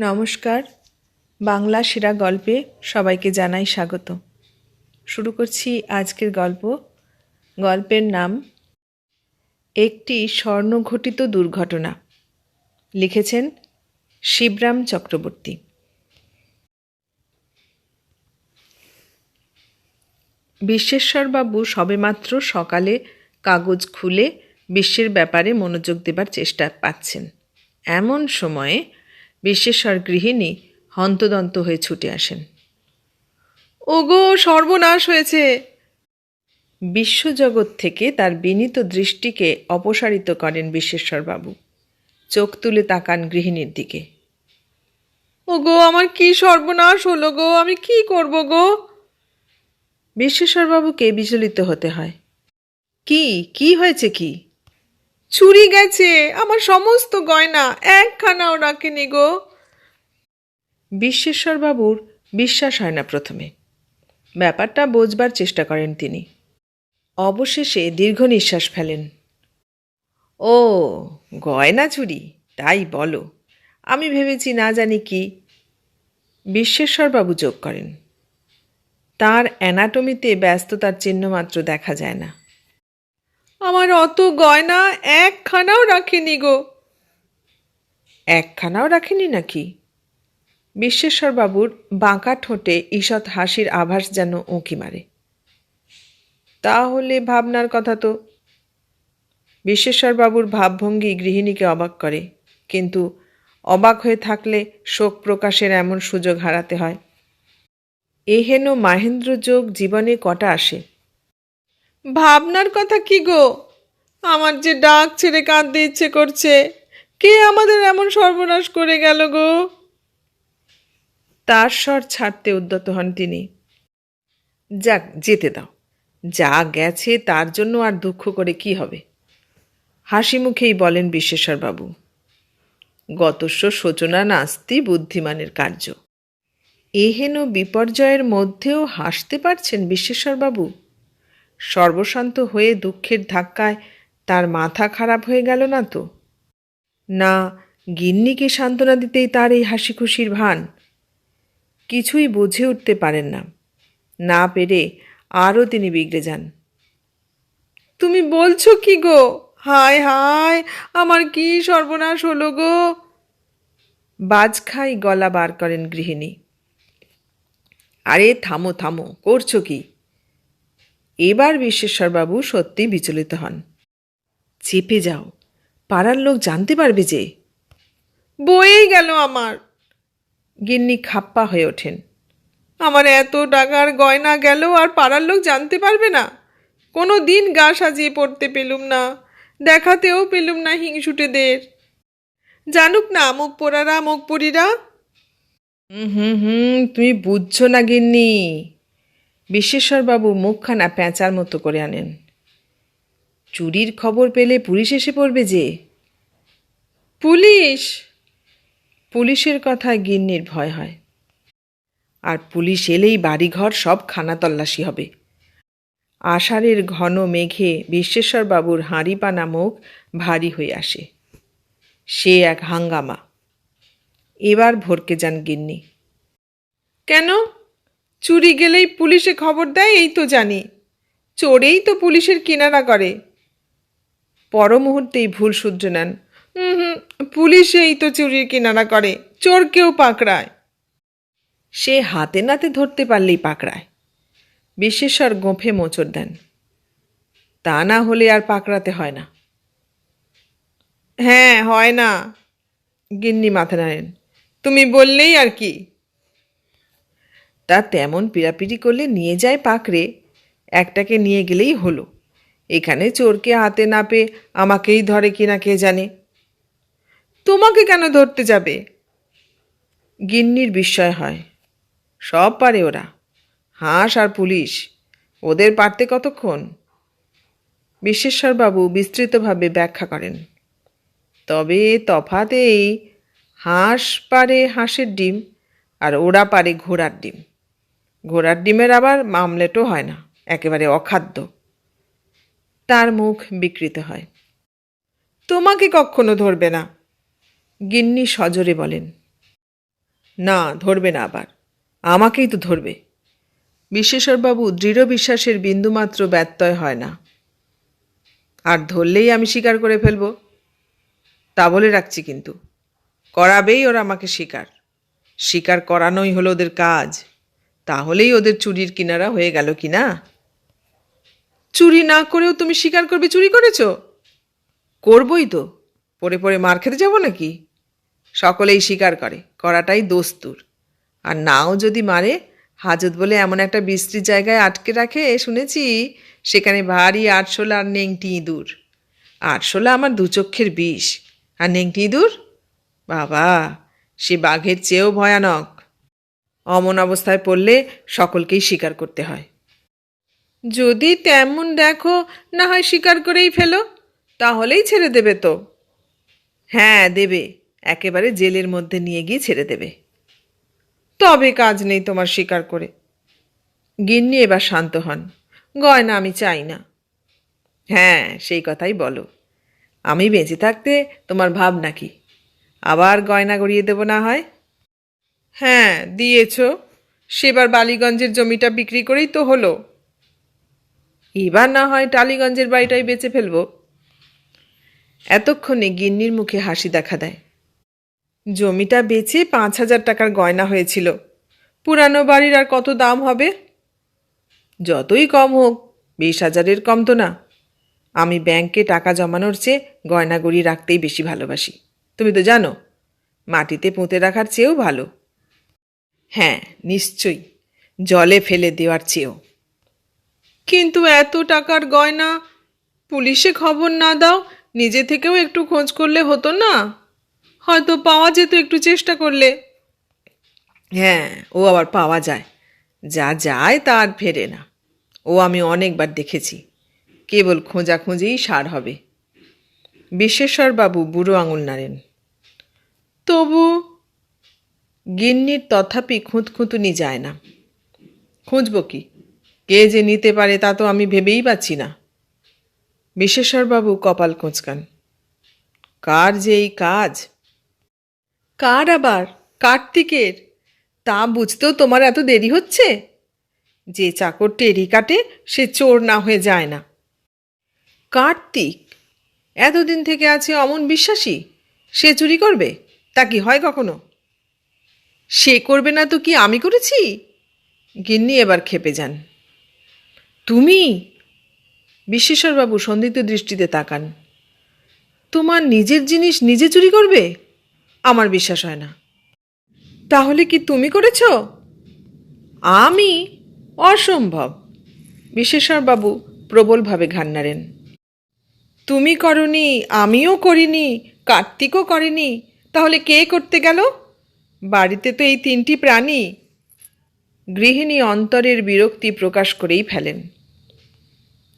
নমস্কার। বাংলা সেরা গল্পে সবাইকে জানাই স্বাগত। শুরু করছি আজকের গল্প। গল্পের নাম, একটি স্বর্ণঘটিত দুর্ঘটনা। লিখেছেন শিবরাম চক্রবর্তী। বিশ্বেশ্বরবাবু সবেমাত্র সকালে কাগজ খুলে বিশ্বের ব্যাপারে মনোযোগ দেবার চেষ্টা পাচ্ছেন। এমন সময়ে বিশ্বেশ্বর গৃহিণী হন্তদন্ত হয়ে ছুটে আসেন। ওগো, সর্বনাশ হয়েছে। বিশ্বজগৎ থেকে তার বিনীত দৃষ্টিকে অপসারিত করেন বিশ্বেশ্বরবাবু। চোখ তুলে তাকান গৃহিণীর দিকে। ওগো, আমার কি সর্বনাশ হলো গো? আমি কি করব গো? বিশ্বেশ্বরবাবুকে বিচলিত হতে হয়। কি? কি হয়েছে কি? চুরি গেছে, আমার সমস্ত গয়না একখানাও রাখেনি গো। বিশ্বেশ্বরবাবুর বিশ্বাস হয় না প্রথমে। ব্যাপারটা বোঝবার চেষ্টা করেন তিনি। অবশেষে দীর্ঘ নিঃশ্বাস ফেলেন। ও, গয়না চুরি, তাই বলো। আমি ভেবেছি না জানি কি। বিশ্বেশ্বরবাবু যোগ করেন। তার অ্যানাটমিতে ব্যস্ততার চিহ্নমাত্র দেখা যায় না। আমার অত গয়না একখানাও রাখেনি গো। একখানাও রাখেনি নাকি? বিশ্বেশ্বরবাবুর বাঁকা ঠোঁটে ঈষৎ হাসির আভাস যেন উঁকি মারে। তাহলে ভাবনার কথা তো। বিশ্বেশ্বরবাবুর ভাবভঙ্গি গৃহিণীকে অবাক করে, কিন্তু অবাক হয়ে থাকলে শোক প্রকাশের এমন সুযোগ হারাতে হয়। এহেন মাহেন্দ্র যোগ জীবনে কটা আসে? ভাবনার কথা কি গো? আমার যে ডাক ছেড়ে কাঁদতে ইচ্ছে করছে, কে আমাদের এমন সর্বনাশ করে গেল গো? তার স্বর ছাড়তে উদ্যত হন তিনি। যাক, যেতে দাও। যা গেছে তার জন্য আর দুঃখ করে কি হবে? হাসি মুখেই বলেন বিশ্বেশ্বরবাবু গতস্ব শোচনা নাস্তি বুদ্ধিমানের কার্য। এহেন বিপর্যয়ের মধ্যেও হাসতে পারছেন বিশ্বেশ্বরবাবু সর্বশান্ত হয়ে দুঃখের ধাক্কায় তার মাথা খারাপ হয়ে গেল না তো? না, গিন্নিকে সান্ত্বনা দিতেই তার এই হাসি খুশির ভান। কিছুই বুঝে উঠতে পারেন না। না পেরে আরও তিনি বিগড়ে যান। তুমি বলছো কি গো? হায় হায়, আমার কি সর্বনাশ হলো গো? বাজখাই গলা বার করেন গৃহিণী। আরে থামো থামো, করছ কি? এবার বিশ্বেশ্বরবাবু সত্যি বিচলিত হন। চেপে যাও, পাড়ার লোক জানতে পারবে যে বয়েই গেল আমার। গিন্নি খাপ্পা হয়ে ওঠেন। আমার এত টাকার গয়না গেল আর পাড়ার লোক জানতে পারবে না। কোনো দিন গা সাজিয়ে পড়তে পেলুম না, দেখাতেও পেলুম না হিংসুটেদের। জানুক না মুখ পোড়ারা মুখ পুরীরা। হুম হুম হুম, তুমি বুঝছ না গিন্নি। বিশ্বেশ্বরবাবু মুখখানা প্যাঁচার মতো করে আনেন। চুরির খবর পেলে পুলিশ এসে পড়বে যে। পুলিশ! পুলিশের কথায় গিন্নির ভয় হয়। আর পুলিশ এলেই বাড়িঘর সব খানা তল্লাশি হবে। আষাঢ়ের ঘন মেঘে বিশ্বেশ্বরবাবুর হাঁড়িপানা মুখ ভারী হয়ে আসে। সে এক হাঙ্গামা। এবার ভরকে যান গিন্নি। কেন? চুরি গেলেই পুলিশে খবর দেয়, এই তো জানি। চোরেই তো পুলিশের কিনারা করে। পর মুহূর্তেই ভুল শুধরে নেন। হুম পুলিশেই তো চুরির কিনারা করে, চোরকেও পাকড়ায়। সে হাতে নাতে ধরতে পারলেই পাকড়ায়। বিশ্বেশ্বর গোঁফে মোচড় দেন। তা না হলে আর পাকড়াতে হয় না। হ্যাঁ হয় না। গিন্নি মাথা নাড়েন। তুমি বললেই আর কি। তা তেমন পিড়াপিড়ি করলে নিয়ে যায় পাকড়ে। একটাকে নিয়ে গেলেই হলো। এখানে চোরকে হাতে না পেয়ে আমাকেই ধরে কিনা কে জানে। তোমাকে কেন ধরতে যাবে? গিন্নির বিস্ময় হয়। সব পারে ওরা। হাঁস আর পুলিশ। ওদের পারতে কতক্ষণ? বিশ্বেশ্বরবাবু বিস্তৃতভাবে ব্যাখ্যা করেন। তবে তফাৎ এই হাঁস পারে হাঁসের ডিম আর ওরা পারে ঘোড়ার ডিম। ঘোড়ার ডিমের আবার মামলেটও হয় না, একেবারে অখাদ্য। তার মুখ বিকৃত হয়। তোমাকে কখনো ধরবে না, গিন্নি সজোরে বলেন। না, ধরবে না আবার, আমাকেই তো ধরবে। বিশ্বেশ্বরবাবু দৃঢ় বিশ্বাসের বিন্দুমাত্র ব্যত্যয় হয় না। আর ধরলেই আমি স্বীকার করে ফেলব, তা বলে রাখছি কিন্তু। করাবেই ওরা আমাকে স্বীকার স্বীকার করানোই হলো ওদের কাজ। তাহলেই ওদের চুরির কিনারা হয়ে গেল কি না চুরি না করেও তুমি স্বীকার করবে, চুরি করেছ? করবই তো। পরে পরে মার খেতে যাব নাকি? সকলেই স্বীকার করে, করাটাই দোস্তুর। আর নাও যদি মারে, হাজত বলে এমন একটা বিস্তৃত জায়গায় আটকে রাখে, শুনেছি সেখানে ভারী আটশোলা আর নেংটি ইঁদুর। আটশোলা আমার দু চক্ষের বিষ। আর নেংটি ইঁদুর? বাবা, সে বাঘের চেয়েও ভয়ানক। অমন অবস্থায় পড়লে সকলকেই স্বীকার করতে হয়। যদি তেমন দেখো, না হয় স্বীকার করেই ফেলো, তাহলেই ছেড়ে দেবে তো। হ্যাঁ দেবে। একেবারে জেলের মধ্যে নিয়ে গিয়ে ছেড়ে দেবে। তবে কাজ নেই তোমার স্বীকার করে। গিন্নি এবার শান্ত হন। গয়না আমি চাই না। হ্যাঁ সেই কথাই বলো। আমি বেঁচে থাকতে তোমার ভাব নাকি আবার গয়না গড়িয়ে দেবো না হয়? হ্যাঁ দিয়েছ। সেবার বালিগঞ্জের জমিটা বিক্রি করেই তো হলো। এবার না হয় টালিগঞ্জের বাড়িটাই বেচে ফেলব। এতক্ষণে গিন্নির মুখে হাসি দেখা দেয়। জমিটা বেচে পাঁচ হাজার টাকার গয়না হয়েছিল। পুরানো বাড়ির আর কত দাম হবে? যতই কম হোক, বিশ হাজারের কম তো না। আমি ব্যাংকে টাকা জমানোর চেয়ে গয়নাগুড়ি রাখতেই বেশি ভালোবাসি। তুমি তো জানো, মাটিতে পুঁতে রাখার চেয়েও ভালো। হ্যাঁ নিশ্চয়ই। জলে ফেলে দেওয়ার চেয়েও। কিন্তু এত টাকার গয়না পুলিশে খবর না দাও, নিজে থেকেও একটু খোঁজ করলে হতো না। হয়তো পাওয়া যেত একটু চেষ্টা করলে। হ্যাঁ ও আবার পাওয়া যায়। যা যায় তা আর ফেরে না। ও আমি অনেকবার দেখেছি। কেবল খোঁজাখুঁজিই সার হবে। বিশ্বেশ্বরবাবু বুড়ো আঙুল নাড়েন। তবু গিন্নির তথাপি খুঁতখুঁতুনি যায় না। খুঁজব কি? কে যে নিতে পারে তা তো আমি ভেবেই পাচ্ছি না। বিশ্বেশ্বরবাবু কপাল কোঁচকান। কার যে এই কাজ? কার আবার? কার্তিকের? তা বুঝতেও তোমার এত দেরি হচ্ছে? যে চাকর টেরি কাটে, সে চোর না হয়ে যায় না। কার্তিক? এতদিন থেকে আছে অমন বিশ্বাসী? সে চুরি করবে? তা কি হয় কখনো? সে করবে না তো কি আমি করেছি? গিন্নি এবার খেপে যান। তুমি? বিশ্বেশ্বরবাবু সন্দিগ্ধ দৃষ্টিতে তাকান। তোমার নিজের জিনিস নিজে চুরি করবে? আমার বিশ্বাস হয় না। তাহলে কি তুমি করেছ? আমি? অসম্ভব। বিশ্বেশ্বরবাবু প্রবলভাবে ঘান নাড়েন। তুমি করনি, আমিও করিনি, কার্তিকও করেনি, তাহলে কে করতে গেল? বাড়িতে তো এই তিনটি প্রাণী। গৃহিণী অন্তরের বিরক্তি প্রকাশ করেই ফেলেন।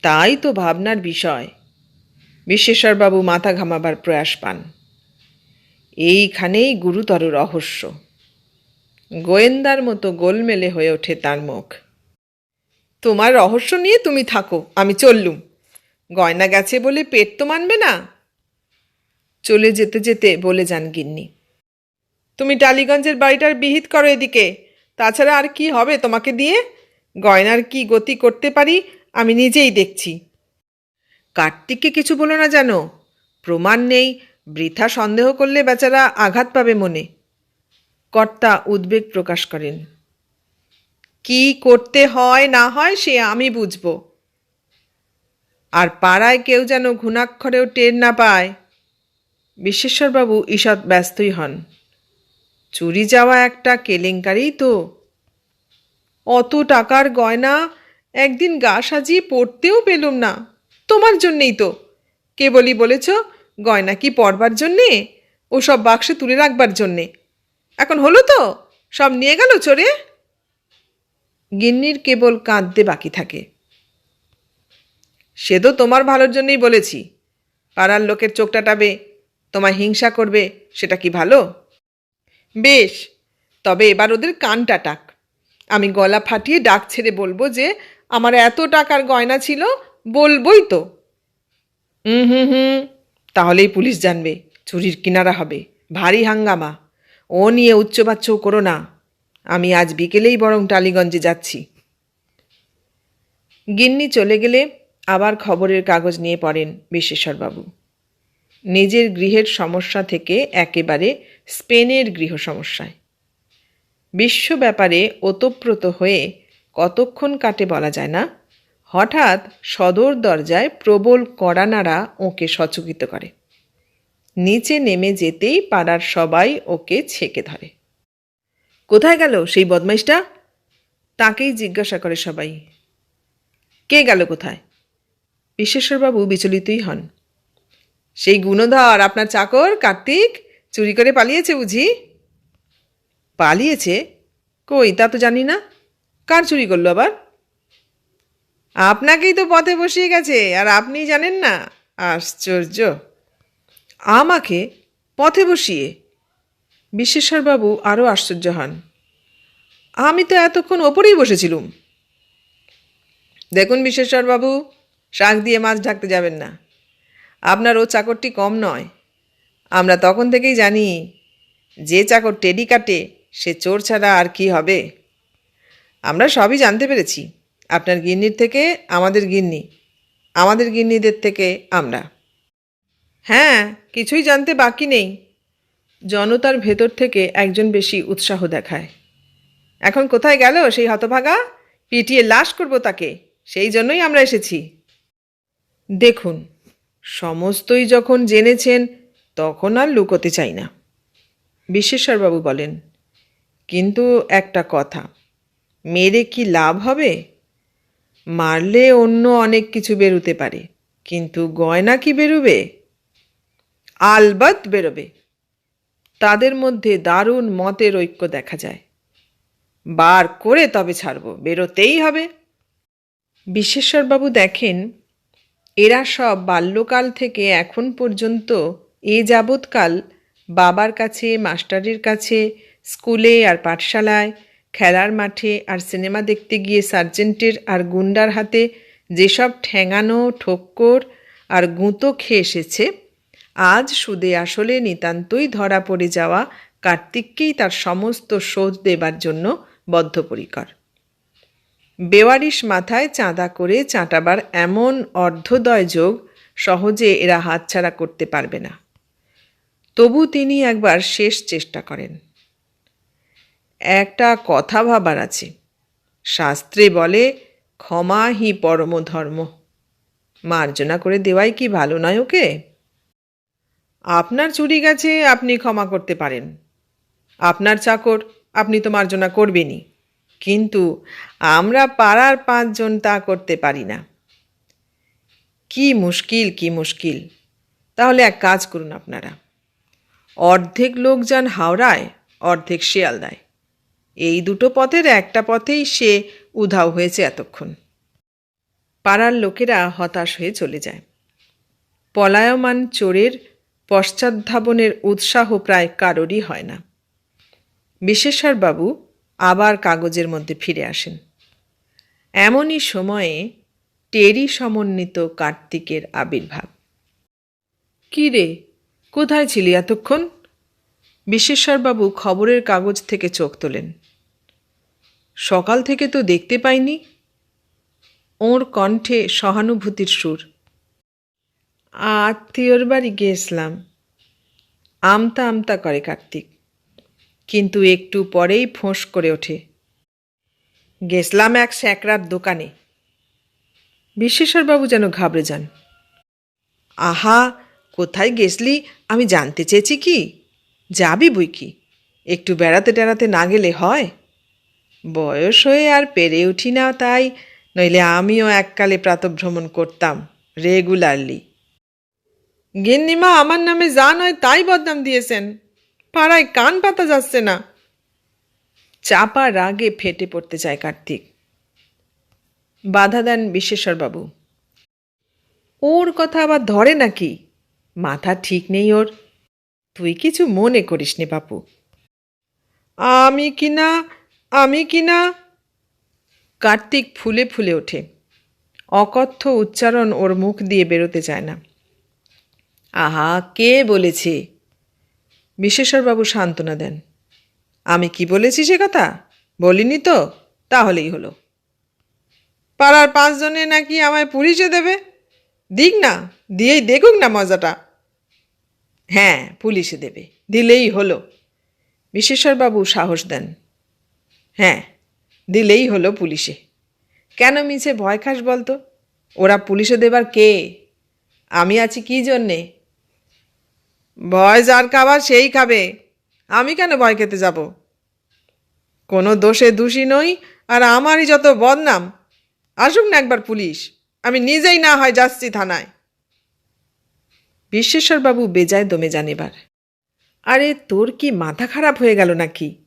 তাই তো ভাবনার বিষয়। বিশ্বেশ্বরবাবু মাথা ঘামাবার প্রয়াস পান। এইখানেই গুরুতর রহস্য। গোয়েন্দার মতো গোলমেলে হয়ে ওঠে তার মুখ। তোমার রহস্য নিয়ে তুমি থাকো, আমি চললুম। গয়না গেছে বলে পেট তো মানবে না। চলে যেতে যেতে বলে যান গিন্নি। তুমি টালিগঞ্জের বাড়িটার বিহিত করো এদিকে। তাছাড়া আর কি হবে তোমাকে দিয়ে? গয়নার কি গতি করতে পারি, আমি নিজেই দেখছি। কার্তিককে কিছু বলো না জানো? প্রমাণ নেই, বৃথা সন্দেহ করলে বেচারা আঘাত পাবে মনে। কর্তা উদ্বেগ প্রকাশ করেন। কি করতে হয়, না হয়, সে আমি বুঝব। আর পাড়ায় কেউ যেন ঘুণাক্ষরেও টের না পায়। বিশ্বেশ্বরবাবু ঈষৎ ব্যস্তই হন। চুরি যাওয়া একটা কেলেঙ্কারিই তো। অত টাকার গয়না একদিন গা সাজিয়ে পড়তেও পেলুম না। তোমার জন্যেই তো। কেবলই বলেছ, গয়না কি পরবার জন্যে? ও সব বাক্সে তুলে রাখবার জন্যে। এখন হলো তো, সব নিয়ে গেল চোরে? গিন্নির কেবল কাঁদতে বাকি থাকে। সে তো তোমার ভালোর জন্যই বলেছি। পাড়ার লোকের চোখটাটাবে তোমায় হিংসা করবে, সেটা কি ভালো? বেশ, তবে এবার ওদের কানটা টাক। আমি গলা ফাটিয়ে ডাক ছেড়ে বলব যে, আমার এত টাকার গয়না ছিল, বলবই তো। হুম হুম হুম, তাহলেই পুলিশ জানবে, চুরির কিনারা হবে, ভারী হাঙ্গামা। ও নিয়ে উচ্চবাচ্য করো না। আমি আজ বিকেলেই বরং টালিগঞ্জে যাচ্ছি। গিন্নি চলে গেলে আবার খবরের কাগজ নিয়ে পড়েন বিশ্বেশ্বরবাবু নিজের গৃহের সমস্যা থেকে একেবারে স্পেনের গৃহ সমস্যায়। বিশ্ব ব্যাপারে ওতপ্রোত হয়ে কতক্ষণ কাটে বলা যায় না। হঠাৎ সদর দরজায় প্রবল কড়ানাড়া ওকে সচকিত করে। নিচে নেমে যেতেই পাড়ার সবাই ওকে ছেকে ধরে। কোথায় গেল সেই বদমাইশটা? তাকেই জিজ্ঞাসা করে সবাই। কে গেল কোথায়? বিশ্বেশ্বরবাবু বিচলিতই হন। সেই গুণধর, আপনার চাকর, কার্তিক? চুরি করে পালিয়েছে বুঝি? পালিয়েছে? কই, তা তো জানি না। কার চুরি করল আবার? আপনাকেই তো পথে বসিয়ে গেছে, আর আপনি জানেন না। আশ্চর্য। আমাকে পথে বসিয়ে বিশ্বেশ্বরবাবু আরও আশ্চর্য হন। আমি তো এতক্ষণ ওপরেই বসেছিলুম। দেখুন বিশ্বেশ্বরবাবু, শাক দিয়ে মাছ ঢাকতে যাবেন না। আপনার ও চাকরটি কম নয়। আমরা তখন থেকেই জানি, যে চাকর টেডি কাটে, সে চোর ছাড়া আর কি হবে। আমরা সবই জানতে পেরেছি, আপনার গিন্নির থেকে আমাদের গিন্নি, আমাদের গিন্নিদের থেকে আমরা। হ্যাঁ কিছুই জানতে বাকি নেই। জনতার ভেতর থেকে একজন বেশি উৎসাহ দেখায়। এখন কোথায় গেল সেই হতভাগা? পিটিয়ে লাশ করব তাকে, সেই জন্যই আমরা এসেছি। দেখুন, সমস্তই যখন জেনেছেন তখন আর লুকোতে চাই না। বিশ্বেশ্বরবাবু বলেন, কিন্তু একটা কথা, মেরে কি লাভ হবে? মারলে অন্য অনেক কিছু বেরোতে পারে, কিন্তু গয়না কি বেরোবে? আলবাত বেরোবে। তাদের মধ্যে দারুণ মতের ঐক্য দেখা যায়। বার করে তবে ছাড়ব, বেরোতেই হবে। বিশ্বেশ্বরবাবু দেখেন, এরা সব বাল্যকাল থেকে এখন পর্যন্ত এ যাবৎকাল বাবার কাছে, মাস্টারের কাছে, স্কুলে আর পাঠশালায়, খেলার মাঠে আর সিনেমা দেখতে গিয়ে সার্জেন্টের আর গুন্ডার হাতে যেসব ঠ্যাঙানো ঠোক্কর আর গুঁতো খেয়ে এসেছে, আজ সুদে আসলে নিতান্তই ধরা পড়ে যাওয়া কার্তিককেই তার সমস্ত শোধ দেবার জন্য বদ্ধপরিকর। বেওয়ারিশ মাথায় চাঁদা করে চাঁটাবার এমন অর্ধদয় যোগ সহজে এরা হাতছাড়া করতে পারবে না। তবু তিনি একবার শেষ চেষ্টা করেন। একটা কথা ভাবার আছে। শাস্ত্রে বলে, ক্ষমা হি পরম ধর্ম মার্জনা করে দেওয়াই কি ভালো নয় ওকে? আপনার চুরি গেছে, আপনি ক্ষমা করতে পারেন। আপনার চাকর, আপনি তো মার্জনা করবেনই। কিন্তু আমরা পাড়ার পাঁচজন তা করতে পারি না। কি মুশকিল কি মুশকিল। তাহলে এক কাজ করুন আপনারা। অর্ধেক লোক যান হাওড়ায়, অর্ধেক শিয়ালদায়। এই দুটো পথের একটা পথেই সে উধাও হয়েছে এতক্ষণ। পাড়ার লোকেরা হতাশ হয়ে চলে যায়। পলায়মান চোরের পশ্চাদ্ধাবনের উৎসাহ প্রায় কারোরই হয় না। বিশেশ্বরবাবু আবার কাগজের মধ্যে ফিরে আসেন। এমনই সময়ে টেরি সমন্বিত কার্তিকের আবির্ভাব। কী রে? কোথায় ছিলি এতক্ষণ? বিশ্বেশ্বরবাবু খবরের কাগজ থেকে চোখ তোলেন। সকাল থেকে তো দেখতে পাইনি। ওর কণ্ঠে সহানুভূতির সুর। আত্মীয়র বাড়ি গিয়েছিলাম। আমতা আমতা করে কার্তিক। কিন্তু একটু পরেই ফোঁস করে ওঠে। গেছলাম এক স্যাঁকড়ার দোকানে। বিশ্বেশ্বরবাবু যেন ঘাবড়ে যান। আহা কোথায় গেছলি আমি জানতে চেয়েছি কি? যাবি বই কি? একটু বেড়াতে টেড়াতে না গেলে হয়? বয়স হয়ে আর পেরে উঠি না তাই, নইলে আমিও এককালে প্রাতভ্রমণ করতাম, রেগুলারলি। গিন্নিমা, আমার নামে যা নয় তাই বদনাম দিয়েছেন। পাড়ায় কান পাতা যাচ্ছে না। চাপা রাগে ফেটে পড়তে চায় কার্তিক। বাধা দেন বিশ্বেশ্বরবাবু ওর কথা আবার ধরে নাকি? মাথা ঠিক নেই ওর। তুই কিছু মনে করিস নে বাপু। আমি কিনা আমি কিনা কার্তিক ফুলে ফুলে ওঠে। অকথ্য উচ্চারণ ওর মুখ দিয়ে বেরোতে চায় না। আহা, কে বলেছে? বিশ্বেশ্বরবাবু সান্ত্বনা দেন। আমি কি বলেছি সে কথা? বলিনি তো, তাহলেই হলো। পাড়ার পাঁচজনে নাকি আমায় পুলিশে দেবে? দিক না, দিয়েই দেখুক না মজাটা। হ্যাঁ পুলিশে দেবে। দিলেই হলো। বিশেশ্বরবাবু সাহস দেন। হ্যাঁ দিলেই হলো পুলিশে। কেন মিছে ভয় খাস বলতো? ওরা পুলিশে দেবার কে? আমি আছি কি জন্যে? ভয় যার খাবার সেই খাবে। আমি কেন ভয় খেতে যাব? কোনো দোষে দোষী নই, আর আমারই যত বদনাম। আসুক না একবার পুলিশ। আমি নিজেই না হয় যাচ্ছি থানায়। বিশ্বেশ্বরবাবু বেজায় দমে যান এবার। আরে, তোর কি মাথা খারাপ হয়ে গেল নাকি?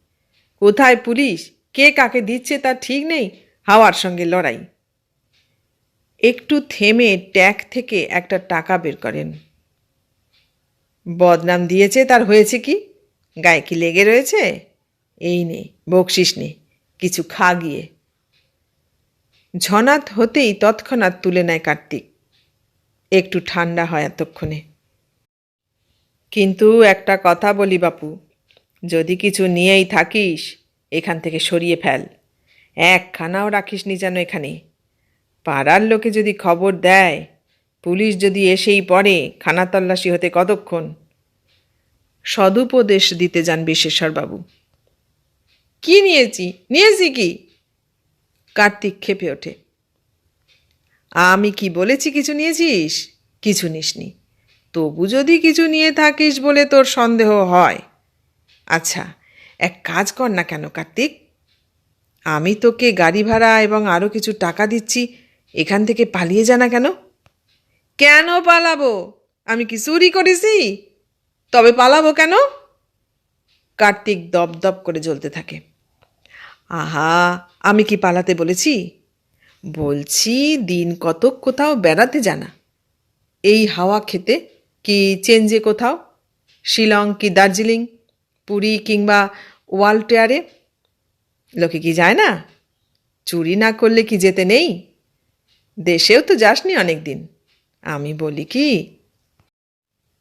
কোথায় পুলিশ? কে কাকে দিচ্ছে তা ঠিক নেই? হাওয়ার সঙ্গে লড়াই। একটু থেমে ট্যাগ থেকে একটা টাকা বের করেন। বদনাম দিয়েছে তার হয়েছে কি? গায়ে কি লেগে রয়েছে? এই নে, বকশিস নে, কিছু খা গিয়ে। ঝনাত হতেই তৎক্ষণাৎ তুলে নেয় কার্তিক। একটু ঠান্ডা হয় এতক্ষণে। কিন্তু একটা কথা বলি বাপু, যদি কিছু নিয়েই থাকিস, এখান থেকে সরিয়ে ফেল। একখানাও রাখিস নি যেন এখানে। পাড়ার লোকে যদি খবর দেয়, পুলিশ যদি এসেই পড়ে, খানা তল্লাশি হতে কতক্ষণ? সদুপদেশ দিতে যান বিশ্বেশ্বরবাবু কি নিয়েছি? নিয়েছি কি? কার্তিক ক্ষেপে ওঠে। আমি কি বলেছি কিছু নিয়েছিস? কিছু নিসনি। তবু যদি কিছু নিয়ে থাকিস বলে তোর সন্দেহ হয়। আচ্ছা এক কাজ কর না কেন, কার্তিক। আমি তোকে গাড়ি ভাড়া এবং আরও কিছু টাকা দিচ্ছি, এখান থেকে পালিয়ে যা না কেন? কেন পালাবো? আমি কি চুরি করেছি? তবে পালাবো কেন? কার্তিক দপদপ করে জ্বলতে থাকে। আহা, আমি কি পালাতে বলেছি? বলছি দিন কতক কোথাও বেড়াতে জানা। এই হাওয়া খেতে কি চেঞ্জে কোথাও? শিলং কি দার্জিলিং? পুরী কিংবা ওয়ালটেয়ারে? লোকে কি যায় না? চুরি না করলে কি যেতে নেই? দেশেও তো যাসনি অনেক দিন আমি বলি কি?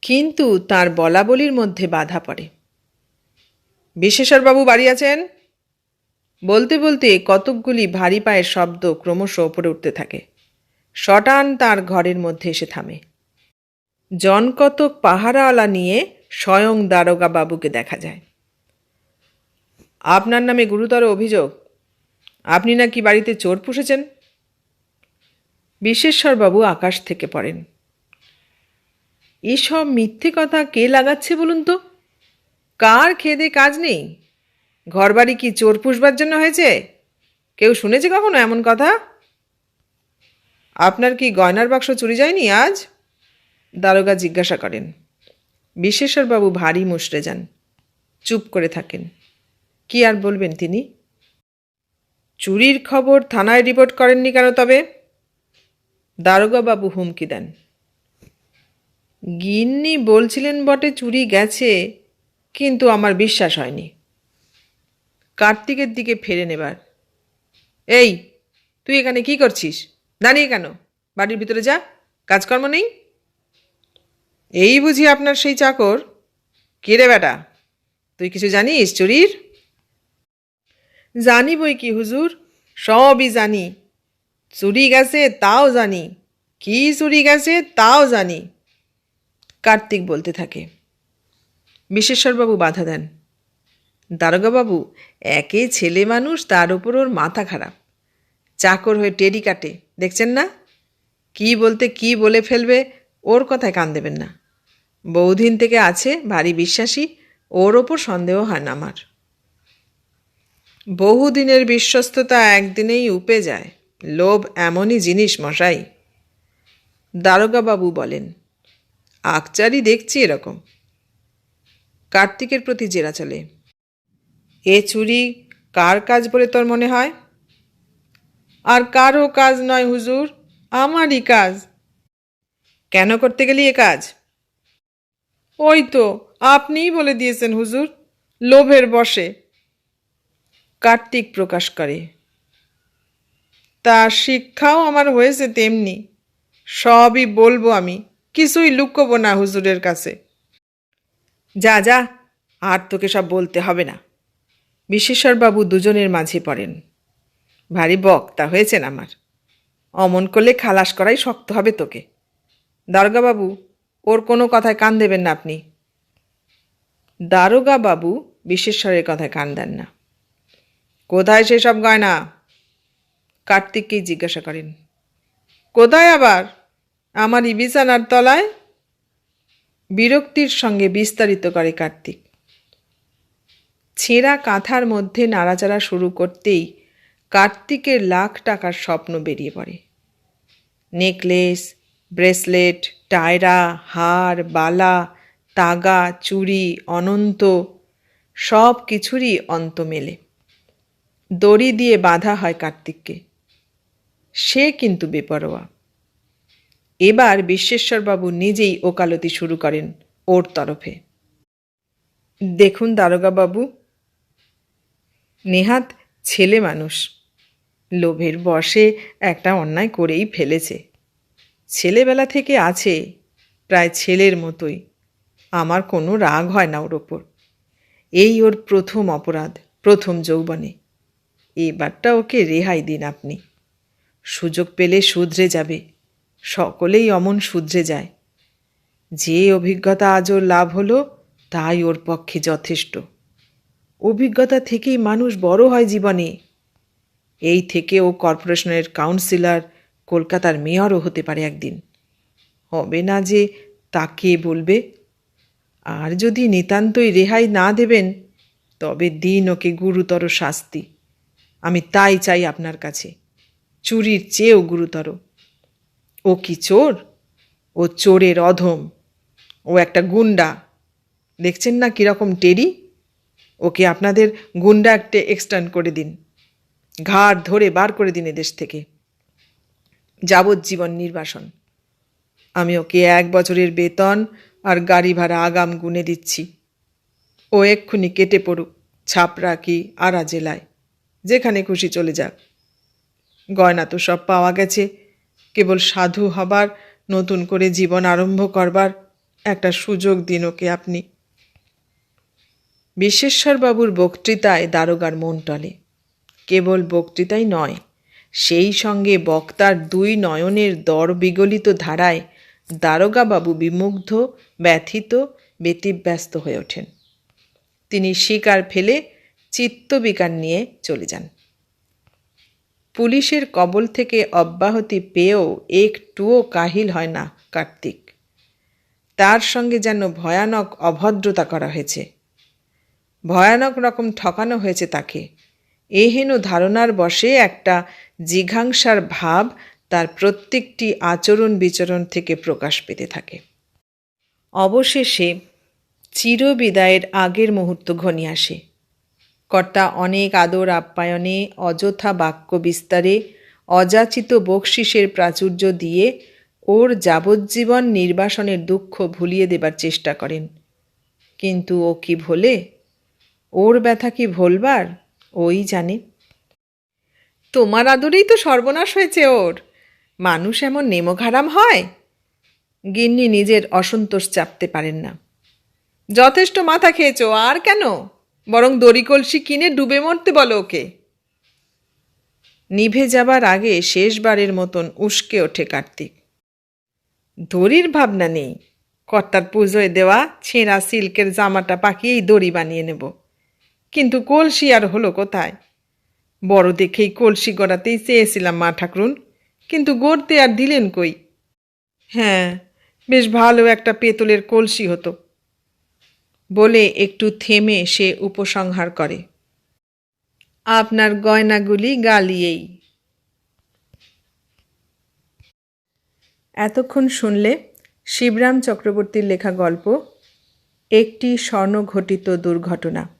কিন্তু তার বলা বলির মধ্যে বাধা পড়ে। বিশ্বেশ্বরবাবু বাড়ি আছেন? বলতে বলতে কতকগুলি ভারী পায়ের শব্দ ক্রমশ ওপরে উঠতে থাকে। শটান তার ঘরের মধ্যে এসে থামে। জন কতক পাহারাওয়ালা নিয়ে স্বয়ং দারোগা বাবুকে দেখা যায়। আপনার নামে গুরুতর অভিযোগ। আপনি নাকি বাড়িতে চোর পুষেছেন? বিশ্বেশ্বরবাবু আকাশ থেকে পড়েন। এসব মিথ্যে কথা কে লাগাচ্ছে বলুন তো? কার খেদে কাজ নেই? ঘরবাড়ি কি চোর পুষবার জন্য হয়েছে? কেউ শুনেছে কখনো এমন কথা? আপনার কি গয়নার বাক্স চুরি যায়নি আজ? দারোগা জিজ্ঞাসা করেন বিশ্বেশ্বরবাবু ভারী মুষড়ে যান। চুপ করে থাকেন। কি আর বলবেন তিনি? চুরির খবর থানায় রিপোর্ট করেননি কেন তবে? দারোগাবাবু হুমকি দেন। গিন্নি বলছিলেন বটে চুরি গেছে, কিন্তু আমার বিশ্বাস হয়নি। কার্তিকের দিকে ফেরে নেবার। এই, তুই এখানে কি করছিস? দাঁড়িয়ে কেন? বাড়ির ভিতরে যা, কাজকর্ম নেই? এই বুঝি আপনার সেই চাকর? কে রে বেটা? তুই কিছু জানিস চুরির? জানি বই কি, হুজুর। সবই জানি। চুরি গেছে, তাও জানি। কি চুরি গেছে, তাও জানি। কার্তিক বলতে থাকে। বিশ্বেশ্বরবাবু বাধা দেন। দারোগাবাবু, একে ছেলে মানুষ, তার উপর ওর মাথা খারাপ। চাকর হয়ে টেরি কাটে, দেখছেন না? কি বলতে কি বলে ফেলবে, ওর কথায় কান দেবেন না। বহুদিন থেকে আছে ভারী বিশ্বাসী, ওর ওপর সন্দেহ হয় না আমার। বহুদিনের বিশ্বস্ততা একদিনেই উপে যায়। লোভ এমনই জিনিস মশাই। দারোগাবাবু বলেন আকচারি দেখছি এরকম। কার্তিকের প্রতি জেরা চলে, এ চুরি কার কাজ বলে তোর মনে হয়? আর কারও কাজ নয় হুজুর, আমারই কাজ। কেন করতে গেলি এ কাজ? ওই তো, আপনিই বলে দিয়েছেন হুজুর, লোভের বসে কার্তিক প্রকাশ করে। তা শিক্ষাও আমার হয়েছে তেমনি, সবই বলব আমি, কিছুই লুকোবো না হুজুরের কাছে। যা যা, আর তোকে সব বলতে হবে না। বিশ্বেশ্বরবাবু দুজনের মাঝে পড়েন। ভারী বক্তা হয়েছেন আমার। অমন করলে খালাস করাই শক্ত হবে তোকে। দারোগাবাবু ওর কোনো কথায় কান দেবেন না আপনি। দারোগা বাবু বিশ্বেশ্বরের কথায় কান দেন না। কোথায় সেসব গয়না? কার্তিককেই জিজ্ঞাসা করেন। কোথায় আবার? আমার বিছানার তলায়? বিরক্তির সঙ্গে বিস্তারিত করে কার্তিক। ছেঁড়া কাঁথার মধ্যে নাড়াচাড়া শুরু করতেই কার্তিকের লাখ টাকার স্বপ্ন বেরিয়ে পড়ে। নেকলেস ব্রেসলেট, টায়রা, হার, বালা, তাগা, চুড়ি, অনন্ত, সব কিছুরই অন্ত মেলে। দড়ি দিয়ে বাঁধা হয় কার্তিককে। সে কিন্তু বেপরোয়া। এবার বিশ্বেশ্বরবাবু নিজেই ওকালতি শুরু করেন ওর তরফে। দেখুন দারোগাবাবু, নেহাত ছেলে মানুষ। লোভের বশে একটা অন্যায় করেই ফেলেছে। ছেলেবেলা থেকে আছে, প্রায় ছেলের মতোই। আমার কোনো রাগ হয় না ওর ওপর। এই ওর প্রথম অপরাধ, প্রথম যৌবনে। এবারটা ওকে রেহাই দিন আপনি। সুযোগ পেলে শুধরে যাবে। সকলেই অমন শুধরে যায়। যে অভিজ্ঞতা আজ ওর লাভ হলো, তাই ওর পক্ষে যথেষ্ট। অভিজ্ঞতা থেকেই মানুষ বড় হয় জীবনে। এই থেকে ও কর্পোরেশনের কাউন্সিলর কলকাতার মেয়রও হতে পারে একদিন। হবে না যে তাকে বলবে? আর যদি নিতান্তই রেহাই না দেবেন, তবে দিন ওকে গুরুতর শাস্তি। আমি তাই চাই আপনার কাছে। চুরির চেয়েও গুরুতর। ও কি চোর? ও চোরের অধম। ও একটা গুন্ডা। দেখছেন না কীরকম টেরি? ওকে আপনাদের গুন্ডা একটা এক্সটার্ন করে দিন। ঘাড় ধরে বার করে দিন এদেশ থেকে। যাবজ্জীবন নির্বাসন। আমি ওকে এক বছরের বেতন আর গাড়ি ভাড়া আগাম গুনে দিচ্ছি। ও এক্ষুনি কেটে পড়ুক ছাপরা কি আরা জেলায়, যেখানে খুশি চলে যাক। গয়না তো সব পাওয়া গেছে, কেবল সাধু হবার, নতুন করে জীবন আরম্ভ করবার একটা সুযোগ দিন ওকে আপনি। বিশ্বেশ্বরবাবুর বক্তৃতায় দারোগার মন টলে। কেবল বক্তৃতাই নয় সেই সঙ্গে বক্তার দুই নয়নের দর বিগলিত ধারায় দারোগাবাবু বিমুগ্ধ, ব্যথিত, ব্যতিব্যস্ত হয়ে ওঠেন। তিনি শিকার ফেলে চিত্তবিকার নিয়ে চলে যান। পুলিশের কবল থেকে অব্যাহতি পেয়েও একটুও কাহিল হয় না কার্তিক। তার সঙ্গে যেন ভয়ানক অভদ্রতা করা হয়েছে। ভয়ানক রকম ঠকানো হয়েছে তাকে। এহেন ধারণার বশে একটা জিঘাংসার ভাব তার প্রত্যেকটি আচরণ বিচরণ থেকে প্রকাশ পেতে থাকে। অবশেষে চিরবিদায়ের আগের মুহূর্ত ঘনিয়ে আসে। কর্তা অনেক আদর আপ্যায়নে অযথা বাক্য বিস্তারে অযাচিত বকশিসের প্রাচুর্য দিয়ে ওর যাবজ্জীবন নির্বাসনের দুঃখ ভুলিয়ে দেবার চেষ্টা করেন। কিন্তু ও কি ভোলে? ওর ব্যথা কি ভোলবার? ওই জানে। তোমার আদরেই তো সর্বনাশ হয়েছে ওর। মানুষ এমন নেমঘারাম হয়। গিন্নি নিজের অসন্তোষ চাপতে পারেন না। যথেষ্ট মাথা খেয়েছো, আর কেন? বরং দড়ি কলসি কিনে ডুবে মরতে বলো ওকে। নিভে যাবার আগে শেষবারের মতন উস্কে ওঠে কার্তিক। দড়ির ভাবনা নেই। কর্তার পুজোয় দেওয়া ছেঁড়া সিল্কের জামাটা পাকিয়েই দড়ি বানিয়ে নেব। কিন্তু কলসি আর হলো কোথায়? বড় দেখেই কলসি গড়াতেই চেয়েছিলাম মা ঠাকুরুন, কিন্তু গড়তে আর দিলেন কই? হ্যাঁ বেশ ভালো একটা পেতলের কলসি হতো। বলে একটু থেমে সে উপসংহার করে। আপনার গয়নাগুলি গালিয়েই এতক্ষণ শুনলে শিবরাম চক্রবর্তীর লেখা গল্প, একটি স্বর্ণঘটিত দুর্ঘটনা।